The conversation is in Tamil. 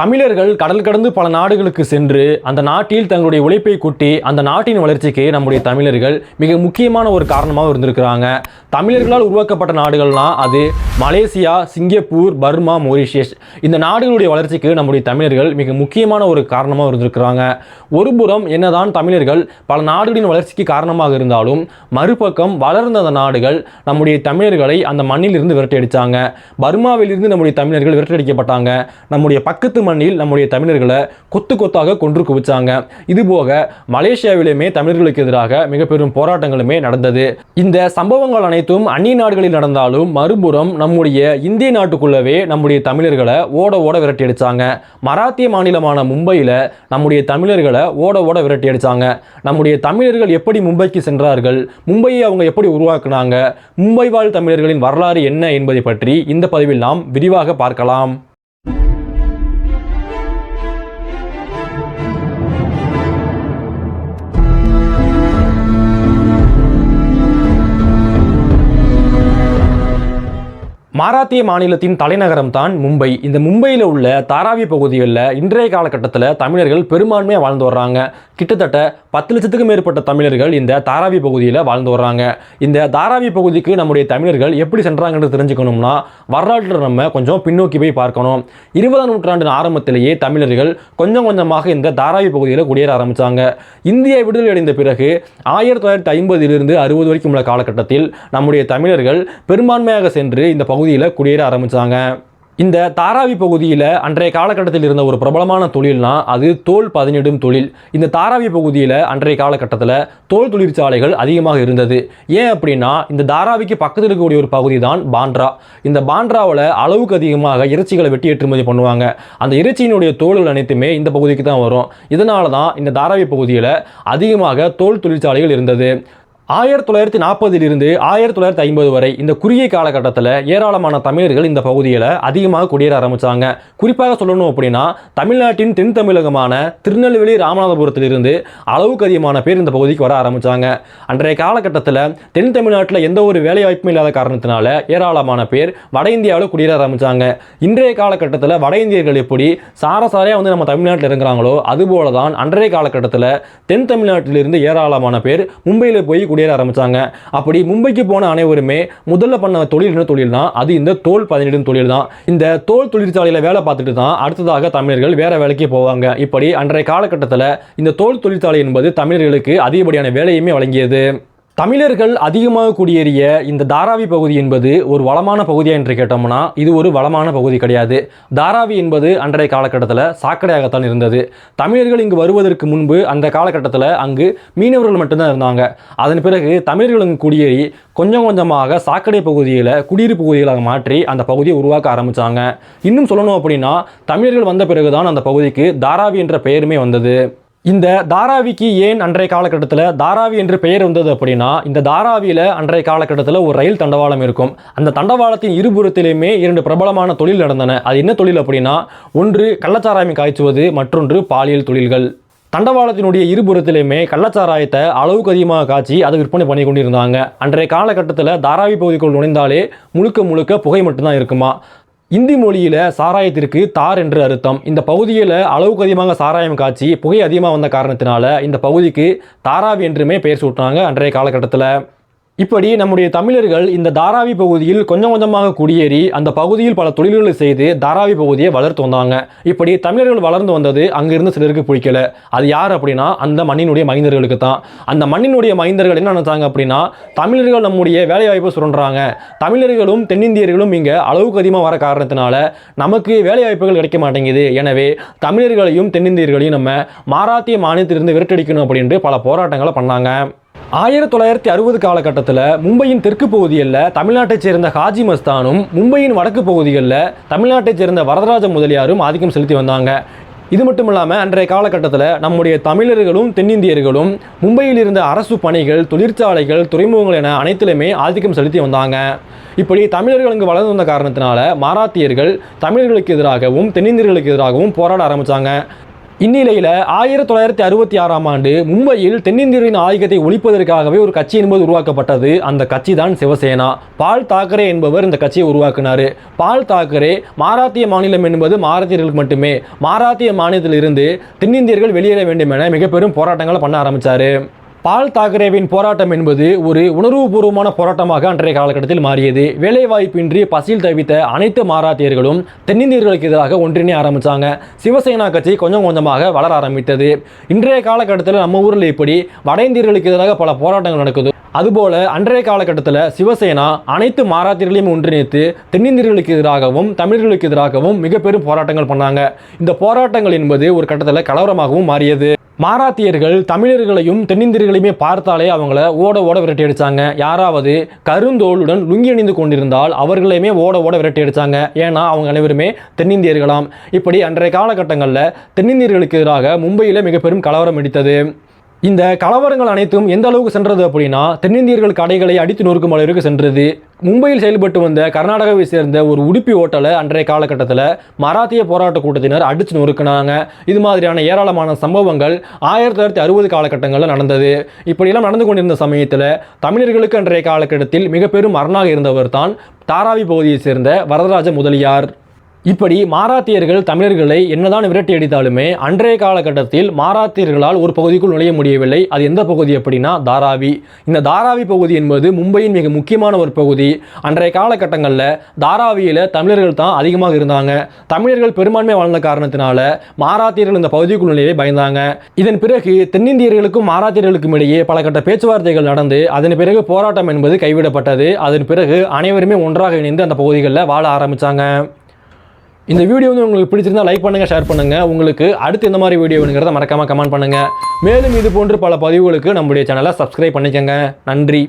தமிழர்கள் கடல் கடந்து பல நாடுகளுக்கு சென்று அந்த நாட்டில் தங்களுடைய உழைப்பை கொட்டி அந்த நாட்டின் வளர்ச்சிக்கு நம்முடைய தமிழர்கள் மிக முக்கியமான ஒரு காரணமாக இருந்திருக்கிறாங்க. தமிழர்களால் உருவாக்கப்பட்ட நாடுகள்லாம் அது மலேசியா சிங்கப்பூர் பர்மா மொரிஷியஸ். இந்த நாடுகளுடைய வளர்ச்சிக்கு நம்முடைய தமிழர்கள் மிக முக்கியமான ஒரு காரணமாக இருந்திருக்கிறாங்க. ஒருபுறம் என்னதான் தமிழர்கள் பல நாடுகளின் வளர்ச்சிக்கு காரணமாக இருந்தாலும் மறுபக்கம் வளர்ந்த அந்த நாடுகள் நம்முடைய தமிழர்களை அந்த மண்ணிலிருந்து விரட்டி விரட்டியடிச்சாங்க. பர்மாவிலிருந்து நம்முடைய தமிழர்கள் விரட்டடிக்கப்பட்டாங்க நம்முடைய பக்கத்து மண்ணில் நம்முடைய தமிழர்களை கொத்து கொத்தாக கொன்று குவிச்சாங்க. இதுபோக மலேசியாவிலுமே தமிழர்களுக்கு எதிராக மிக பெரும் போராட்டங்களுமே நடந்தது. இந்த சம்பவங்கள் அனைத்தும் அந்நிய நாடுகளில் நடந்தாலும் மறுபுறம் நம்முடைய இந்திய நாட்டுக்குள்ளவே நம்முடைய தமிழர்களை ஓட ஓட விரட்டி அடிச்சாங்க. மராத்திய மாநிலமான மும்பையில் நம்முடைய தமிழர்களை ஓட ஓட விரட்டி அடிச்சாங்க. நம்முடைய தமிழர்கள் எப்படி மும்பைக்கு சென்றார்கள்? மும்பையை அவங்க எப்படி உருவாக்குனாங்க? மும்பை வாழ் தமிழர்களின் வரலாறு என்ன என்பதை பற்றி இந்த பதிவில் நாம் விரிவாக பார்க்கலாம். மராத்திய மாநிலத்தின் தலைநகரம் தான் மும்பை. இந்த மும்பையில் உள்ள தாராவி பகுதிகளில் இன்றைய காலகட்டத்தில் தமிழர்கள் பெரும்பான்மையாக வாழ்ந்து வர்றாங்க. கிட்டத்தட்ட பத்து லட்சத்துக்கும் மேற்பட்ட தமிழர்கள் இந்த தாராவி பகுதியில் வாழ்ந்து வர்றாங்க. இந்த தாராவி பகுதிக்கு நம்முடைய தமிழர்கள் எப்படி சென்றாங்கன்னு தெரிஞ்சுக்கணும்னா வரலாற்றில் நம்ம கொஞ்சம் பின்னோக்கி போய் பார்க்கணும். இருபதாம் நூற்றாண்டின் ஆரம்பத்திலேயே தமிழர்கள் கொஞ்சம் கொஞ்சமாக இந்த தாராவி பகுதியில் குடியேற ஆரம்பித்தாங்க இந்திய விடுதலை அடைந்த பிறகு ஆயிரத்தி தொள்ளாயிரத்தி ஐம்பதிலிருந்து அறுபது வரைக்கும் உள்ள காலகட்டத்தில் நம்முடைய தமிழர்கள் பெரும்பான்மையாக சென்று இந்த பகுதி பகுதியில் குடியேற ஆரம்பித்தாங்க இந்த தாராவி பகுதியில் அன்றைய காலகட்டத்தில் இருந்த ஒரு பிரபலமான தொழில்னா அது தோல் பதனிடும் தொழில். இந்த தாராவி பகுதியில் அன்றைய காலகட்டத்தில் தோல் தொழிற்சாலைகள் அதிகமாக இருந்தது. ஏன் அப்படின்னா இந்த தாராவிக்கு பக்கத்தில் இருக்கக்கூடிய ஒரு பகுதி தான் பாண்ட்ரா இந்த பாண்ட்ராவில் அளவுக்கு அதிகமாக இறைச்சிகளை வெட்டி ஏற்றுமதி பண்ணுவாங்க. அந்த இறைச்சியினுடைய தோல்கள் அனைத்துமே இந்த பகுதிக்கு தான் வரும். இதனால தான் இந்த தாராவி பகுதியில் அதிகமாக தோல் தொழிற்சாலைகள் இருந்தது. ஆயிரத்தி தொள்ளாயிரத்தி நாற்பதிலிருந்து ஆயிரத்தி தொள்ளாயிரத்தி ஐம்பது வரை இந்த குறுகிய காலகட்டத்தில் ஏராளமான தமிழர்கள் இந்த பகுதியில் அதிகமாக குடியேற ஆரம்பித்தாங்க குறிப்பாக சொல்லணும் அப்படின்னா தமிழ்நாட்டின் தென் தமிழகமான திருநெல்வேலி ராமநாதபுரத்திலிருந்து அளவுக்கு அதிகமான பேர் இந்த பகுதிக்கு வர ஆரம்பித்தாங்க அன்றைய காலகட்டத்தில் தென் தமிழ்நாட்டில் எந்த ஒரு வேலைவாய்ப்பும் இல்லாத காரணத்தினால ஏராளமான பேர் வட இந்தியாவில் குடியேற ஆரம்பித்தாங்க இன்றைய காலகட்டத்தில் வட இந்தியர்கள் எப்படி சாரசாரையாக வந்து நம்ம தமிழ்நாட்டில் இருக்கிறாங்களோ அதுபோல தான் அன்றைய காலகட்டத்தில் தென் தமிழ்நாட்டிலிருந்து ஏராளமான பேர் மும்பையில் போய் குடியேற ஆரம்பித்தாங்க அப்படி மும்பைக்கு போன அனைவருமே முதல்ல பண்ண தொழில் என்ன தொழில் தான் அது இந்த தோல் பதனிடும் தொழில் தான் இந்த தோல் தொழிற்சாலையில் வேலை பார்த்துட்டு தான் அடுத்ததாக தமிழர்கள் வேற வேலைக்கு போவாங்க. இப்படி அன்றைய காலகட்டத்தில் இந்த தோல் தொழிற்சாலை என்பது தமிழர்களுக்கு அதிகப்படியான வேலையுமே வழங்கியது. தமிழர்கள் அதிகமாக குடியேறிய இந்த தாராவி பகுதி என்பது ஒரு வளமான பகுதியா என்று கேட்டோம்னா இது ஒரு வளமான பகுதி கிடையாது. தாராவி என்பது அன்றைய காலகட்டத்தில் சாக்கடையாகத்தான் இருந்தது. தமிழர்கள் இங்கு வருவதற்கு முன்பு அந்த காலகட்டத்தில் அங்கு மீனவர்கள் மட்டும்தான் இருந்தாங்க. அதன் பிறகு தமிழர்கள் அங்கு குடியேறி கொஞ்சம் கொஞ்சமாக சாக்கடை பகுதியில் குடியிருப்பு பகுதிகளாக மாற்றி அந்த பகுதியை உருவாக்க ஆரம்பித்தாங்க இன்னும் சொல்லணும் அப்படின்னா தமிழர்கள் வந்த பிறகுதான் அந்த பகுதிக்கு தாராவி என்ற பெயருமே வந்தது. இந்த தாராவிக்கு ஏன் அன்றைய காலகட்டத்தில் தாராவி என்று பெயர் வந்தது அப்படின்னா இந்த தாராவியில் அன்றைய காலகட்டத்தில் ஒரு ரயில் தண்டவாளம் இருக்கும். அந்த தண்டவாளத்தின் இருபுறத்திலையுமே இரண்டு பிரபலமான தொழில் நடந்தன. அது என்ன தொழில் அப்படின்னா ஒன்று கள்ளச்சாராயம் காய்ச்சுவது மற்றொன்று பாலியல் தொழில்கள். தண்டவாளத்தினுடைய இருபுறத்திலையுமே கள்ளச்சாராயத்தை அளவுக்கு அதிகமாக காய்ச்சி அதை விற்பனை பண்ணி கொண்டிருந்தாங்க. அன்றைய காலகட்டத்தில் தாராவி பகுதிக்குள் நுழைந்தாலே முழுக்க முழுக்க புகை மட்டும்தான் இருக்குமா? இந்தி மொழியில் சாராயத்திற்கு தார் என்று அர்த்தம். இந்த பகுதியில் அளவுக்கு அதிகமாக சாராயம் காய்ச்சி புகை அதிகமாக வந்த காரணத்தினால இந்த பகுதிக்கு தாராவி என்றுமே பெயர் சூட்டினாங்க அன்றைய காலகட்டத்தில். இப்படி நம்முடைய தமிழர்கள் இந்த தாராவி பகுதியில் கொஞ்சம் கொஞ்சமாக குடியேறி அந்த பகுதியில் பல தொழில்களை செய்து தாராவி பகுதியை வளர்த்து வந்தாங்க. இப்படி தமிழர்கள் வளர்ந்து வந்தது அங்கிருந்து சிலருக்கு பிடிக்கல. அது யார் அப்படின்னா அந்த மண்ணினுடைய மைந்தர்களுக்கு தான். அந்த மண்ணினுடைய மைந்தர்கள் என்ன நினைச்சாங்க அப்படின்னா தமிழர்கள் நம்முடைய வேலைவாய்ப்பை சுரண்டுறாங்க. தமிழர்களும் தென்னிந்தியர்களும் இங்கே அளவுக்கு அதிகமாக வர காரணத்தினால நமக்கு வேலைவாய்ப்புகள் கிடைக்க மாட்டேங்குது. எனவே தமிழர்களையும் தென்னிந்தியர்களையும் நம்ம மாராத்திய மாநிலத்திலிருந்து விரட்டடிக்கணும் அப்படின்ட்டு பல போராட்டங்களை பண்ணாங்க. ஆயிரத்தி தொள்ளாயிரத்தி அறுபது காலகட்டத்தில் மும்பையின் தெற்கு பகுதிகளில் தமிழ்நாட்டைச் சேர்ந்த ஹாஜி மஸ்தானும் மும்பையின் வடக்கு பகுதிகளில் தமிழ்நாட்டைச் சேர்ந்த வரதராஜ முதலியாரும் ஆதிக்கம் செலுத்தி வந்தாங்க. இது மட்டும் இல்லாமல் அன்றைய காலகட்டத்தில் நம்முடைய தமிழர்களும் தென்னிந்தியர்களும் மும்பையில் இருந்த அரசு பணிகள் தொழிற்சாலைகள் துறைமுகங்கள் என அனைத்திலுமே ஆதிக்கம் செலுத்தி வந்தாங்க. இப்படி தமிழர்கள் அங்கு வளர்ந்து வந்த காரணத்தினால மராத்தியர்கள் தமிழர்களுக்கு எதிராகவும் தென்னிந்தியர்களுக்கு எதிராகவும் போராட ஆரம்பித்தாங்க இந்நிலையில் ஆயிரத்தி தொள்ளாயிரத்தி அறுபத்தி ஆறாம் ஆண்டு மும்பையில் தென்னிந்தியரின் ஆதிக்கத்தை ஒழிப்பதற்காகவே ஒரு கட்சி என்பது உருவாக்கப்பட்டது. அந்த கட்சி தான் சிவசேனா. பால் தாக்கரே என்பவர் இந்த கட்சியை உருவாக்கினார். பால் தாக்கரே மாராத்திய மாநிலம் என்பது மாராத்தியர்களுக்கு மட்டுமே. மாராத்திய மாநிலத்திலிருந்து தென்னிந்தியர்கள் வெளியேற வேண்டும் என மிக பெரும் போராட்டங்களை பண்ண ஆரம்பித்தார் பால் தாக்கரேவின் போராட்டம் என்பது ஒரு உணர்வுபூர்வமான போராட்டமாக அன்றைய காலகட்டத்தில் மாறியது. வேலைவாய்ப்பின்றி பசியில் தவித்த அனைத்து மாராத்தியர்களும் தென்னிந்தியர்களுக்கு எதிராக ஒன்றிணை ஆரம்பித்தாங்க சிவசேனா கட்சி கொஞ்சம் கொஞ்சமாக வளர ஆரம்பித்தது. இன்றைய காலகட்டத்தில் நம்ம ஊரில் இப்படி வட இந்தியர்களுக்கு எதிராக பல போராட்டங்கள் நடக்குது. அதுபோல அன்றைய காலகட்டத்தில் சிவசேனா அனைத்து மாராத்தியர்களையும் ஒன்றிணைத்து தென்னிந்தியர்களுக்கு எதிராகவும் தமிழர்களுக்கு எதிராகவும் மிக பெரும் போராட்டங்கள் பண்ணாங்க. இந்த போராட்டங்கள் என்பது ஒரு கட்டத்தில் கலவரமாகவும் மாறியது. மாராத்தியர்கள் தமிழர்களையும் தென்னிந்தியர்களையுமே பார்த்தாலே அவங்கள ஓட ஓட விரட்டி அடித்தாங்க யாராவது கருந்தோளுடன் லுங்கி அணிந்து கொண்டிருந்தால் அவர்களையுமே ஓட ஓட விரட்டி அடித்தாங்க ஏன்னா அவங்க அனைவருமே தென்னிந்தியர்களாம். இப்படி அன்றைய காலகட்டங்களில் தென்னிந்தியர்களுக்கு எதிராக மும்பையில் மிக பெரும் கலவரம் அடித்தது இந்த கலவரங்கள் அனைத்தும் எந்த அளவுக்கு சென்றது அப்படின்னா தென்னிந்தியர்கள் கடைகளை அடித்து நொறுக்கும் அளவிற்கு சென்றது. மும்பையில் செயல்பட்டு வந்த கர்நாடகாவை சேர்ந்த ஒரு உடுப்பி ஓட்டலை அன்றைய காலகட்டத்தில் மராத்திய போராட்ட கூட்டத்தினர் அடித்து நொறுக்குனாங்க. இது மாதிரியான ஏராளமான சம்பவங்கள் ஆயிரத்தி தொள்ளாயிரத்தி அறுபது காலகட்டங்களில் நடந்தது. இப்படியெல்லாம் நடந்து கொண்டிருந்த சமயத்தில் தமிழர்களுக்கு அன்றைய காலகட்டத்தில் மிக பெரும் அரணாக இருந்தவர் தான் தாராவி பகுதியைச் சேர்ந்த வரதராஜ முதலியார். இப்படி மாராத்தியர்கள் தமிழர்களை என்னதான் விரட்டி அடித்தாலுமே அன்றைய காலகட்டத்தில் மாராத்தியர்களால் ஒரு பகுதிக்குள் நுழைய முடியவில்லை. அது எந்த பகுதி அப்படின்னா தாராவி. இந்த தாராவி பகுதி என்பது மும்பையின் மிக முக்கியமான ஒரு பகுதி. அன்றைய காலகட்டங்களில் தாராவியில் தமிழர்கள் தான் அதிகமாக இருந்தாங்க. தமிழர்கள் பெரும்பான்மை வாழ்ந்த காரணத்தினால மாராத்தியர்கள் இந்த பகுதிக்குள் நுழையவே பயந்தாங்க. இதன் பிறகு தென்னிந்தியர்களுக்கும் மாராத்தியர்களுக்கும் இடையே பல கட்ட பேச்சுவார்த்தைகள் நடந்து அதன் பிறகு போராட்டம் என்பது கைவிடப்பட்டது. அதன் பிறகு அனைவருமே ஒன்றாக இணைந்து அந்த பகுதிகளில் வாழ ஆரம்பித்தாங்க இந்த வீடியோ வந்து உங்களுக்கு பிடிச்சிருந்தா லைக் பண்ணுங்கள் ஷேர் பண்ணுங்கள் உங்களுக்கு அடுத்து எந்த மாதிரி வீடியோ வேணுங்கிறத மறக்காமல் கமெண்ட் பண்ணுங்கள் மேலும் இது போன்று பல பதிவுகளுக்கு நம்முடைய சேனலை சப்ஸ்கிரைப் பண்ணிக்கங்க. நன்றி.